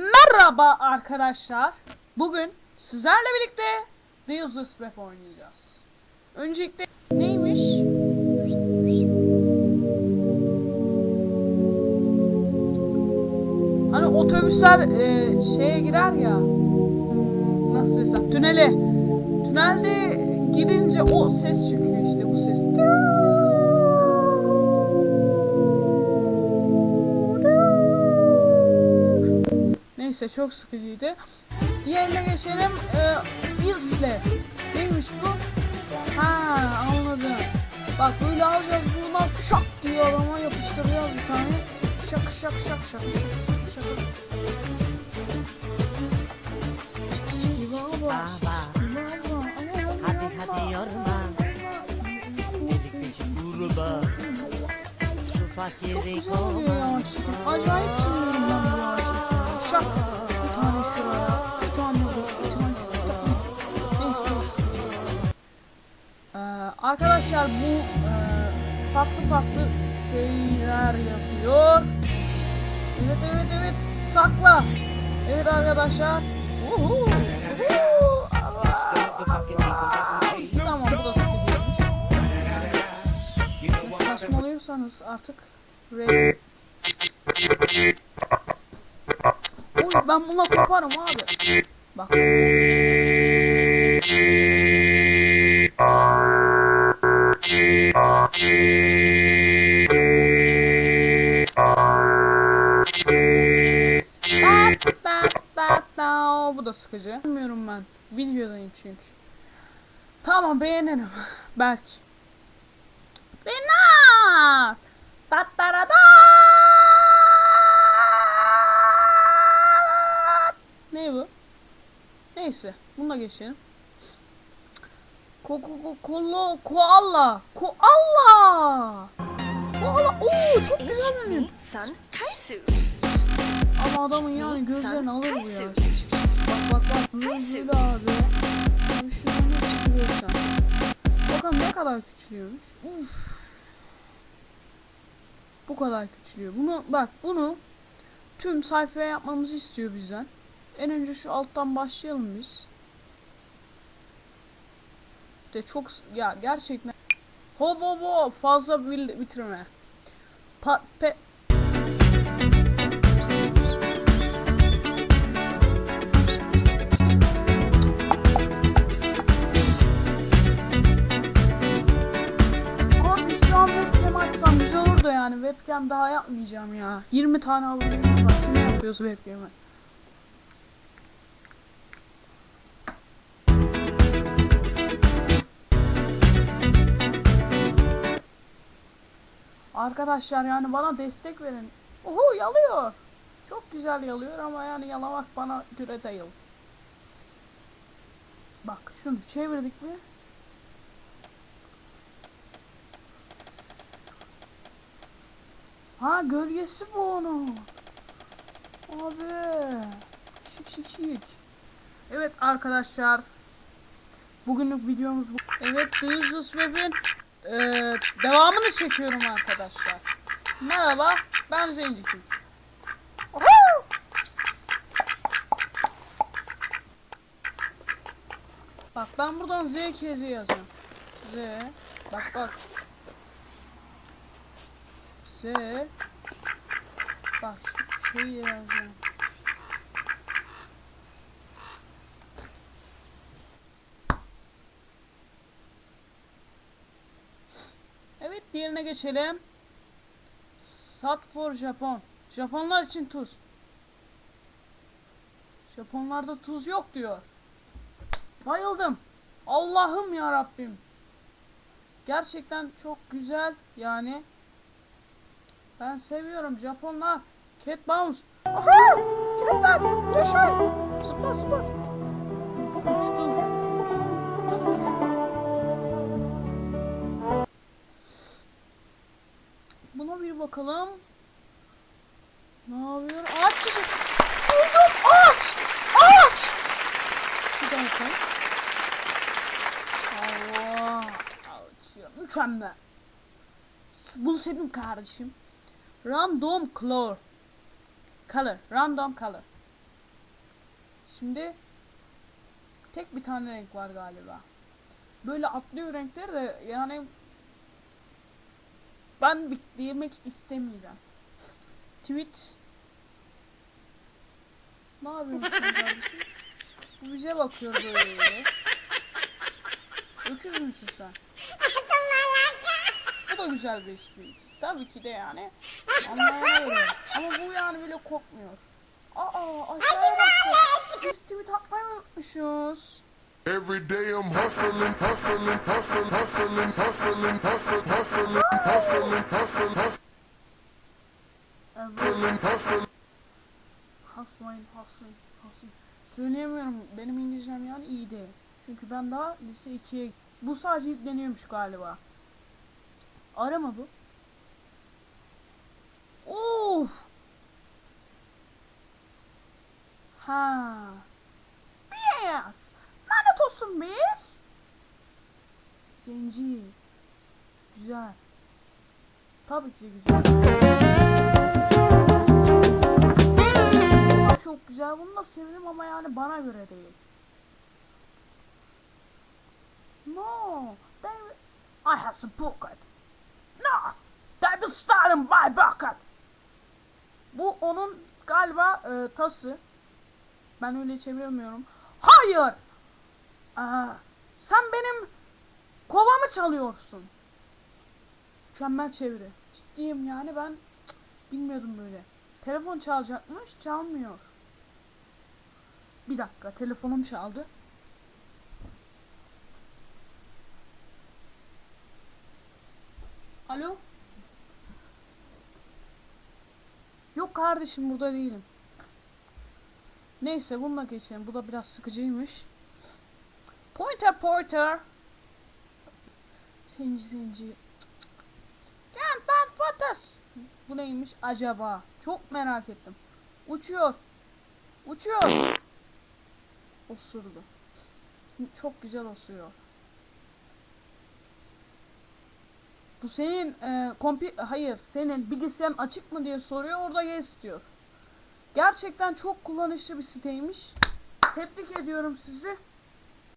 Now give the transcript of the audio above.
Merhaba arkadaşlar. Bugün sizlerle birlikte The Useless Map oynayacağız. Öncelikle neymiş? Hani otobüsler e, şeye girer ya. hmm, Nasıl desem? Tünele. Tünelde girince o ses çıkıyor Neyse çok sıkıcıydı. Diğerine geçelim. Ee, Ilsle. Neymiş bu? Ha anladım. Bak böyle alacağız buna şak diye adama yapıştıracağız bir tane. Şak şak şak şak şak şak. Baba, hadi hadi yorma. Birlikte gruba. Şu fakiri koma. Acayip bu Ee, arkadaşlar bu e, farklı farklı şeyler yapıyor. Evet evet evet. Sakla. Evet arkadaşlar. Uhu. Uhu. Tamam bu da. Saçmalıyorsanız artık Ray. Uy ben buna koparım abi. Bak. Bu da sıkıcı. Bilmiyorum ben. Videodayım çünkü. Tamam beğenirim. Belki. Geçelim. Ko ko ko kolo koala. Koala. Koala. Oo çok güzel Kaisu. Ama adamın yani gözlerini alır bu ya. Bak bak bak böyle abi. Şuradan. Bakalım ne kadar küçülüyormuş. Uf. Bu kadar küçülüyor. Bunu bak bunu tüm sayfaya yapmamızı istiyor bizden. En önce şu alttan başlayalım biz. De çok ya gerçekten hop hop hop fazla bitirme. Pa, pe, yani webcam daha yapmayacağım ya. 20 tane abonemiz var. Şimdi yapıyoruz webcam'i. Arkadaşlar yani bana destek verin. Oho yalıyor. Çok güzel yalıyor ama yani yalamak bana göre değil. Bak şunu çevirdik mi? Ha gölgesi bu onun. Abi. Şık şık şık. Evet arkadaşlar. Bugünlük videomuz bu. Evet The Useless Eee, devamını çekiyorum arkadaşlar. Merhaba ben Zenci. Oho! Bak ben buradan Z kezi yazacağım. Z. Bak bak. Z. Bak şey yazacağım. Evet diğerine geçelim. Sat for Japon. Japonlar için tuz. Japonlarda tuz yok diyor. Bayıldım. Allah'ım ya Rabbim. Gerçekten çok güzel yani. Ben seviyorum Japonlar. Cat bounce. Aha! Catler! Düşme! Zıpla zıpla. Bakalım. Ne yapıyor? Ağaç çıktı. Buldum ağaç! Ağaç! Bir dakika. Allah! Ağaç ya. Mükemmel. Bunu sevdim kardeşim. Random color. Color. Random color. Şimdi tek bir tane renk var galiba. Böyle atlıyor renkleri de yani ben beklemek istemeyeceğim. Tweet Ne yapıyorsun kardeşim? Bu bize bakıyor böyle. Öküz müsün sen? Bu da güzel bir espri. Tabii ki de yani. Anlayamıyorum. Ama bu yani bile korkmuyor. Aa aşağıya bak. Biz tweet atmayı unutmuşuz. Every day I'm hustling, hustling, hustling, hustling, hustling, hustling, hustling, hustling, hustling, hustling, hustling. Hasmayın, hasın, hasın. Söyleyemiyorum. Benim İngilizcem yani iyi değil. Çünkü ben daha lise 2'ye... Bu sadece yükleniyormuş galiba. Arama bu. Of! Ha. Yes. Biz. Zenci. Güzel. Tabii ki güzel. Çok güzel. Bunu da sevdim ama yani bana göre değil. No. They... I have some bucket. No. They be starting my bucket. Bu onun galiba e, tası. Ben öyle çeviremiyorum. Hayır. Aa, sen benim kovamı çalıyorsun. Mükemmel çeviri. Ciddiyim yani ben bilmiyordum böyle. Telefon çalacakmış, çalmıyor. Bir dakika, telefonum çaldı. Alo? Yok kardeşim burada değilim. Neyse bununla geçelim. Bu da biraz sıkıcıymış. Pointer pointer. Zenci zenci. Gel ben patates. Bu neymiş acaba? Çok merak ettim. Uçuyor. Uçuyor. Osurdu. Çok güzel osuruyor. Bu senin e, kompi hayır senin bilgisayarın açık mı diye soruyor orada yes diyor. Gerçekten çok kullanışlı bir siteymiş. Tebrik ediyorum sizi.